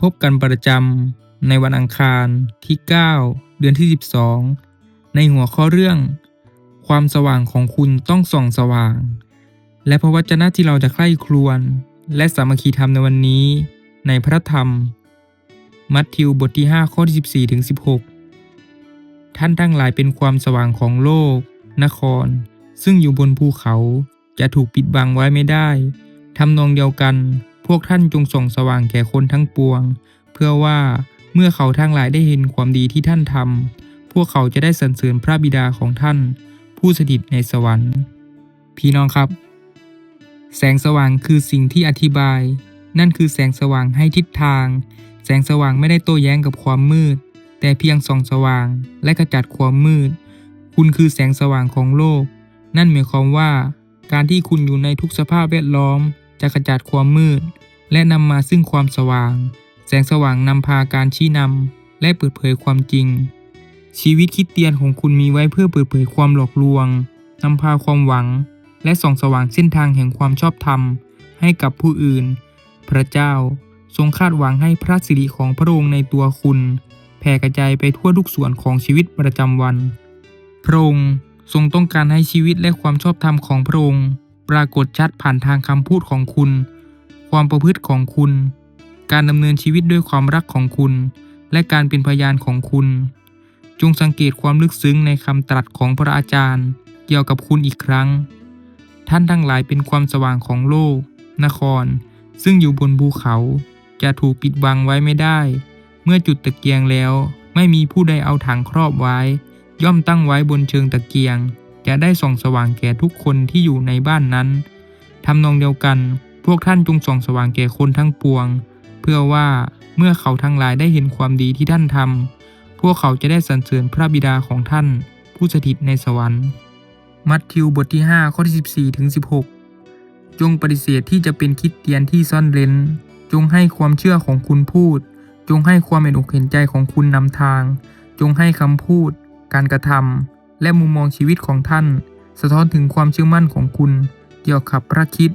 พบกันประจำในวันอังคารที่ 9 เดือนที่ 12 ในหัวข้อเรื่อง ความสว่างของคุณต้องส่องสว่าง และพระวจนะที่เราจะใคร่ครวญและสามัคคีธรรมในวันนี้ ในพระธรรม มัทธิวบทที่ 5 ข้อที่14ถึง16 ท่านทั้งหลายเป็นความสว่างของโลก นคร ซึ่งอยู่บนภูเขาจะถูกปิดบังไว้ไม่ได้ทำนองเดียวกัน พวกท่านจงส่องสว่างแก่คนทั้งปวง เพื่อว่าเมื่อเขาทั้งหลายได้เห็นความดีที่ท่านทำพวกเขาจะได้สรรเสริญพระบิดาของท่าน ผู้สถิตในสวรรค์ พี่น้องครับ แสงสว่างคือสิ่งที่อธิบาย นั่นคือแสงสว่างให้ทิศทาง แสงสว่างไม่ได้โต้แย้งกับความมืด แต่เพียงส่องสว่างและขจัดความมืด คุณคือแสงสว่างของโลก นั่นหมายความว่า การที่คุณอยู่ในทุกสภาพแวดล้อม จะขจัดความมืด และนำมาซึ่งความสว่าง แสงสว่างนำพาการชี้นำและเปิดเผยความจริง ชีวิตคิดเตียนของคุณมีไว้เพื่อเปิดเผยความหลอกลวงนำพาความหวัง และส่องสว่างเส้นทางแห่งความชอบธรรม ให้กับผู้อื่น พระเจ้าทรงคาดหวังให้พระสิริของพระองค์ในตัวคุณ แผ่กระจายไปทั่วทุกส่วนของชีวิตประจำวัน พระองค์ทรงต้องการให้ชีวิตและความชอบธรรมของพระองค์ ปรากฏชัดผ่านทางคำพูดของคุณ ความประพฤติของคุณ การดำเนินชีวิตด้วยความรักของคุณ และการเป็นพยานของคุณ จงสังเกตความลึกซึ้งในคำตรัสของพระอาจารย์ เกี่ยวกับคุณอีกครั้ง ท่านทั้งหลายเป็นความสว่างของโลก นคร ซึ่งอยู่บนภูเขา จะถูกปิดบังไว้ไม่ได้ เมื่อจุดตะเกียงแล้ว ไม่มีผู้ใดเอาถังครอบไว้ ย่อมตั้งไว้บนเชิงตะเกียง จะได้ส่องสว่างแก่ทุกคนที่อยู่ในบ้านนั้นทำนองเดียวกัน พวกท่านจงส่องสว่างแก่คนทั้งปวง เพื่อว่าเมื่อเขาทั้งหลายได้เห็นความดีที่ท่านทำพวกเขาจะได้สรรเสริญพระบิดาของท่าน ผู้สถิตในสวรรค์ มัทธิวบทที่ 5 ข้อที่14ถึง16 จงปฏิเสธที่จะเป็นคิดเตียนที่ซ่อนเร้น จงให้ความเชื่อของคุณพูด จงให้ความเห็นอกเห็นใจของคุณนำทาง จงให้คำพูด การกระทำ และมุมมองชีวิตของท่าน สะท้อนถึงความเชื่อมั่นของคุณ เกี่ยวกับพระคิด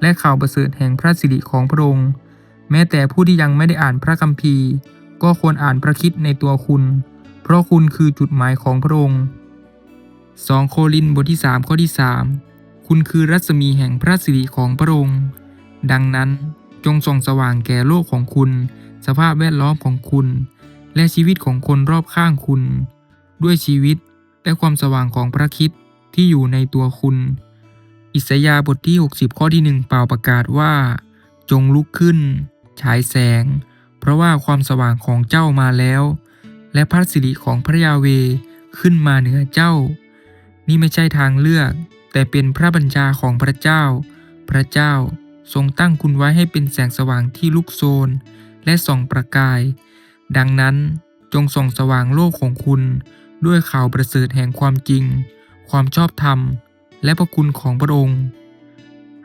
และข่าวประเสริฐแห่งพระสิริของพระองค์ แม้แต่ผู้ที่ยังไม่ได้อ่านพระคัมภีร์ ก็ควรอ่านพระคิดในตัวคุณ เพราะคุณคือจุดหมายของพระองค์ 2 โครินบทที่ 3 ข้อที่ 3 คุณคือรัศมีแห่งพระสิริของพระองค์ ดังนั้นจงส่องสว่างแก่โลกของคุณ สภาพแวดล้อมของคุณ และชีวิตของคนรอบข้างคุณ ด้วยชีวิต และความสว่างของพระคิดที่อยู่ในตัวคุณ อิสยาบทที่ 60 ข้อที่หนึ่งเป่าประกาศว่า จงลุกขึ้น ฉายแสง เพราะว่าความสว่างของเจ้ามาแล้ว และพระสิริของพระยาเวขึ้นมาเหนือเจ้า นี่ไม่ใช่ทางเลือก แต่เป็นพระบัญชาของพระเจ้า พระเจ้าทรงตั้งคุณไว้ให้เป็นแสงสว่างที่ลุกโชนและส่องประกาย ดังนั้นจงส่องสว่างโลกของคุณ ด้วยข่าวประเสริฐแห่งความจริง ความชอบธรรม และพระคุณของพระองค์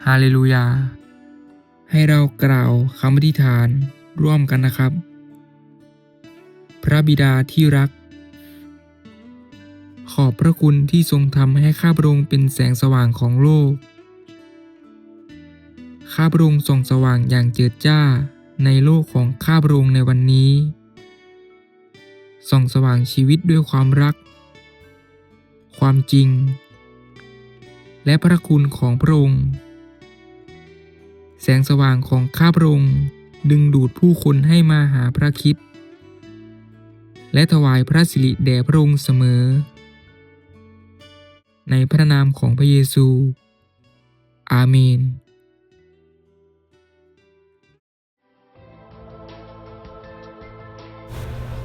ฮาเลลูยา ให้เรากล่าวคำอธิษฐานร่วมกันนะครับ พระบิดาที่รัก ขอบพระคุณที่ทรงทำให้ข้าพระองค์เป็นแสงสว่างของโลก ข้าพระองค์ส่องสว่างอย่างเจิดจ้าในโลกของข้าพระองค์ในวันนี้ ส่องสว่างชีวิตด้วยความรัก ความจริง และพระคุณของพระองค์ แสงสว่างของข้าพระองค์ดึงดูดผู้คนให้มาหาพระคิด และถวายพระสิริแด่พระองค์เสมอ ในพระนามของพระเยซู อาเมน